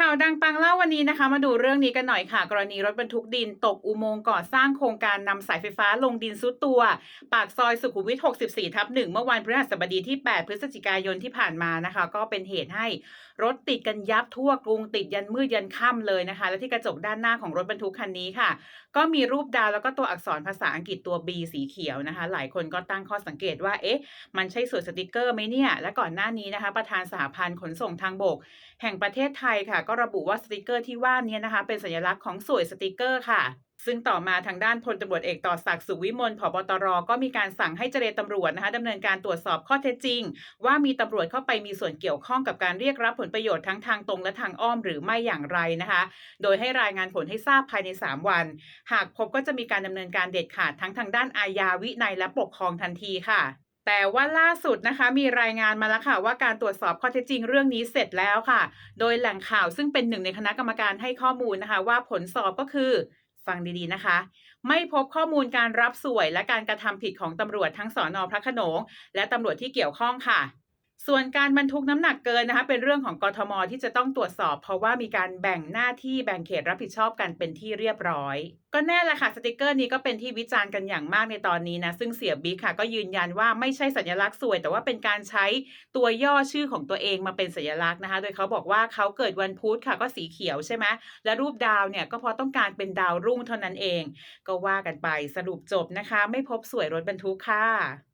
ข่าวดังปังเล่าวันนี้นะคะ มาดูเรื่องนี้กันหน่อยค่ะ กรณีรถบรรทุกดินตกอุโมงค์ก่อสร้างโครงการนำสายไฟฟ้าลงดินซุดตัว ปากซอยสุขุมวิท 64 ทับ1เมื่อวันพฤหัสบดีที่ 8 พฤศจิกายนที่ผ่านมานะคะ ก็เป็นเหตุให้รถติดกันยับทั่วกรุงติดยันมืดยันค่ำเลยนะคะ และที่กระจกด้านหน้าของรถบรรทุกคันนี้ค่ะ ก็มีรูปดาวแล้วก็ตัวอักษรภาษาอังกฤษตัว B สีเขียวนะคะ หลายคนก็ตั้งข้อสังเกตว่าเอ๊ะมันใช่สวยสติกเกอร์ไหมเนี่ยและก่อนหน้านี้นะคะ ประธานสหพันธ์ขนส่งทางบก แห่งประเทศไทยค่ะก็ระบุว่าสติกเกอร์ที่ว่านี้นะคะ เป็นสัญลักษณ์ของสวยสติกเกอร์ค่ะซึ่งต่อมาทางด้านพลตำรวจเอกต่อศักดิ์สุวิมลผบตร ก็มีการสั่งให้เจรตำรวจนะคะดำเนินการตรวจสอบข้อเท็จจริง ว่ามีตำรวจเข้าไปมีส่วนเกี่ยวข้องกับการเรียกรับผลประโยชน์ทั้งทางตรงและทางอ้อมหรือไม่อย่างไรนะคะ โดยให้รายงานผลให้ทราบภายใน 3 วัน หากพบก็จะมีการดำเนินการเด็ดขาดทั้งทางด้านอาญาวินัยและปกครองทันทีค่ะ แต่ว่าล่าสุดนะคะมีรายงานมาแล้วค่ะ ว่าการตรวจสอบข้อเท็จจริงเรื่องนี้เสร็จแล้วค่ะ โดยแหล่งข่าวซึ่งเป็นหนึ่งในคณะกรรมการให้ข้อมูลนะคะ ว่าผลสอบก็คือฟังดีๆนะคะ ไม่พบข้อมูลการรับสวยและการกระทำผิดของตำรวจทั้งสอนอพระขนง และตำรวจที่เกี่ยวข้องค่ะ ส่วนการบรรทุกน้ำหนักเกินนะคะเป็นเรื่องของกทมที่จะต้องตรวจสอบ เพราะว่ามีการแบ่งหน้าที่แบ่งเขตรับผิดชอบกันเป็นที่เรียบร้อย ก็แน่ละค่ะสติกเกอร์นี้ก็เป็นที่วิจารณ์กันอย่างมากในตอนนี้นะซึ่งเสียบิ๊กค่ะ ก็ยืนยันว่าไม่ใช่สัญลักษณ์สวย แต่ว่าเป็นการใช้ตัวย่อชื่อของตัวเองมาเป็นสัญลักษณ์นะคะ โดยเขาบอกว่าเขาเกิดวันพุธค่ะก็สีเขียวใช่ไหมและรูปดาวเนี่ยก็เพราะต้องการเป็นดาวรุ่งเท่านั้นเอง ก็ว่ากันไปสรุปจบนะคะ ไม่พบสวยรถบรรทุกค่ะ